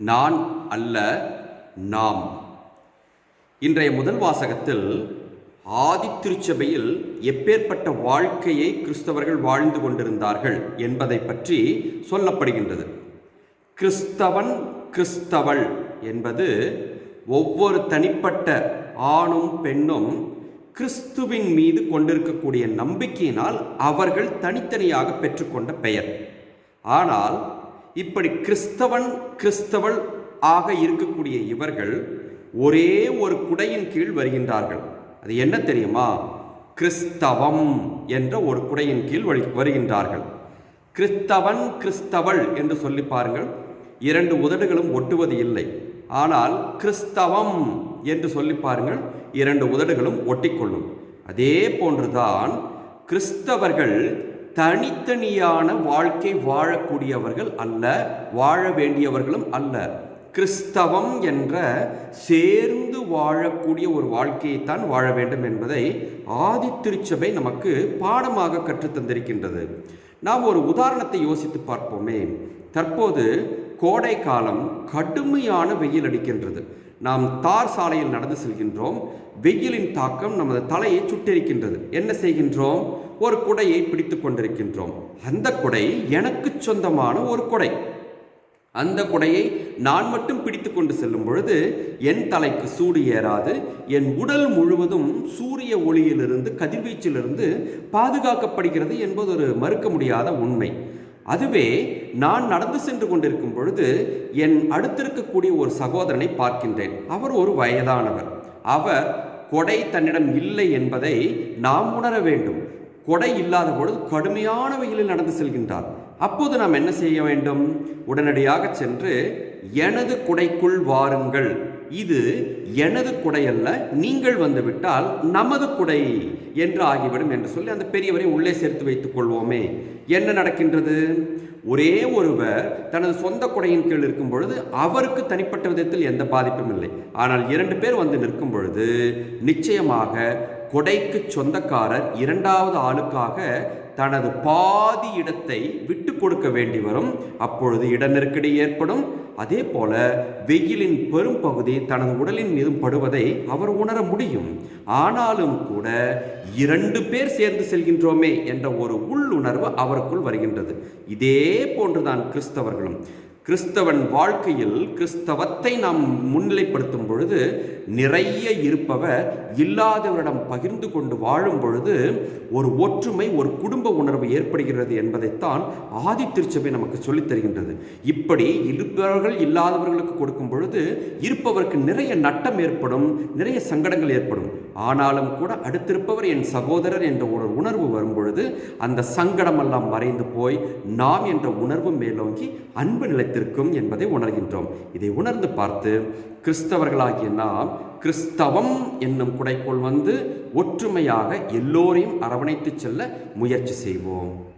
நான் அல்ல நாம். இன்றைய முதல் வாசகத்தில் ஆதித்திருச்சபையில் எப்பேற்பட்ட வாழ்க்கையை கிறிஸ்தவர்கள் வாழ்ந்து கொண்டிருந்தார்கள் என்பதை பற்றி சொல்லப்படுகின்றது. கிறிஸ்தவன் கிறிஸ்தவள் என்பது ஒவ்வொரு தனிப்பட்ட ஆணும் பெண்ணும் கிறிஸ்துவின் மீது கொண்டிருக்கக்கூடிய நம்பிக்கையினால் அவர்கள் தனித்தனியாக பெற்றுக்கொண்ட பெயர். ஆனால் இப்படி கிறிஸ்தவன் கிறிஸ்தவள் ஆக இருக்கக்கூடிய இவர்கள் ஒரே ஒரு குடையின் கீழ் வருகின்றார்கள். அது என்ன தெரியுமா? கிறிஸ்தவம் என்ற ஒரு குடையின் கீழ் வருகின்றார்கள். கிறிஸ்தவன் கிறிஸ்தவள் என்று சொல்லி பாருங்கள். இரண்டு உதடுகளும் ஒட்டுவது இல்லை. ஆனால் கிறிஸ்தவம் என்று சொல்லி பாருங்கள். இரண்டு உதடுகளும் ஒட்டிக்கொள்ளும். அதே போன்றுதான் கிறிஸ்தவர்கள் தனித்தனியான வாழ்க்கை வாழக்கூடியவர்கள் அல்ல வாழ வேண்டியவர்களும் அல்ல. கிறிஸ்தவம் என்ற சேர்ந்து வாழக்கூடிய ஒரு வாழ்க்கையைத்தான் வாழ வேண்டும் என்பதை ஆதித்திருச்சபை நமக்கு பாடமாக கற்றுத் தந்திருக்கின்றது. நாம் ஒரு உதாரணத்தை யோசித்து பார்ப்போமே. தற்போது கோடை காலம் கடுமையான வெயில் அடிக்கின்றது. நாம் தார் சாலையில் நடந்து செல்கின்றோம். வெயிலின் தாக்கம் நமது தலையை சுட்டெரிக்கின்றது. என்ன செய்கின்றோம்? ஒரு குடையை பிடித்து கொண்டிருக்கின்றோம். அந்த குடை எனக்கு சொந்தமான ஒரு குடை. அந்த குடையை நான் மட்டும் பிடித்து கொண்டு செல்லும் பொழுது என் தலைக்கு சூடு ஏறாது என் உடல் முழுவதும் சூரிய ஒளியிலிருந்து கதிர்வீச்சிலிருந்து பாதுகாக்கப்படுகிறது என்பது ஒரு மறுக்க முடியாத உண்மை. அதுவே நான் நடந்து சென்று கொண்டிருக்கும் பொழுது என் அடுத்திருக்கக்கூடிய ஒரு சகோதரனை பார்க்கின்றேன். அவர் ஒரு வயதானவர். அவர் கொடை தன்னிடம் இல்லை என்பதை நாம் உணர வேண்டும். கொடை இல்லாத பொழுது கடுமையான வெயிலில் நடந்து செல்கின்றார். அப்போது நாம் என்ன செய்ய வேண்டும்? உடனடியாக சென்று எனது குடைக்குள் வாருங்கள். இது எனது குடை அல்ல நீங்கள் வந்துவிட்டால் நமது குடை என்று ஆகிவிடும் என்று சொல்லி அந்த பெரியவரை உள்ளே சேர்த்து வைத்துக் கொள்வோமே. என்ன நடக்கின்றது? ஒரே ஒருவர் தனது சொந்த குடையின் கீழ் இருக்கும் பொழுது அவருக்கு தனிப்பட்ட விதத்தில் எந்த பாதிப்பும் இல்லை. ஆனால் இரண்டு பேர் வந்து நிற்கும் பொழுது நிச்சயமாக கொடைக்கு சொந்தக்காரர் இரண்டாவது ஆளுக்காக தனது பாதி இடத்தை விட்டு கொடுக்க வேண்டி வரும். அப்பொழுது இட நெருக்கடி ஏற்படும். அதே போல வெயிலின் பெரும் பகுதி தனது உடலின் மீதும் படுவதை அவர் உணர முடியும். ஆனாலும் கூட இரண்டு பேர் சேர்ந்து செல்கின்றோமே என்ற ஒரு உள்ளுணர்வு அவருக்குள் வருகின்றது. இதே போன்றுதான் கிறிஸ்தவர்களும். கிறிஸ்தவன் வாழ்க்கையில் கிறிஸ்தவத்தை நாம் முன்னிலைப்படுத்தும் பொழுது நிறைய இருப்பவர் இல்லாதவரிடம் பகிர்ந்து கொண்டு வாழும் பொழுது ஒரு ஒற்றுமை ஒரு குடும்ப உணர்வு ஏற்படுகிறது என்பதைத்தான் ஆதி திருச்சபை நமக்கு சொல்லித் தருகின்றது. இப்படி இருப்பவர்கள் இல்லாதவர்களுக்கு கொடுக்கும் பொழுது இருப்பவருக்கு நிறைய நட்டம் ஏற்படும் நிறைய சங்கடங்கள் ஏற்படும். ஆனாலும் கூட அடுத்திருப்பவர் என் சகோதரர் என்ற ஒரு உணர்வு வரும் பொழுது அந்த சங்கடமெல்லாம் மறைந்து போய் நாம் என்ற உணர்வு மேலோங்கி அன்பு நிலை நிலைத்திருக்கும் என்பதை உணர்கின்றோம். இதை உணர்ந்து பார்த்து கிறிஸ்தவர்களாகிய நாம் கிறிஸ்தவம் என்னும் குடைக்குள் வந்து ஒற்றுமையாக எல்லோரையும் அரவணைத்து செல்ல முயற்சி செய்வோம்.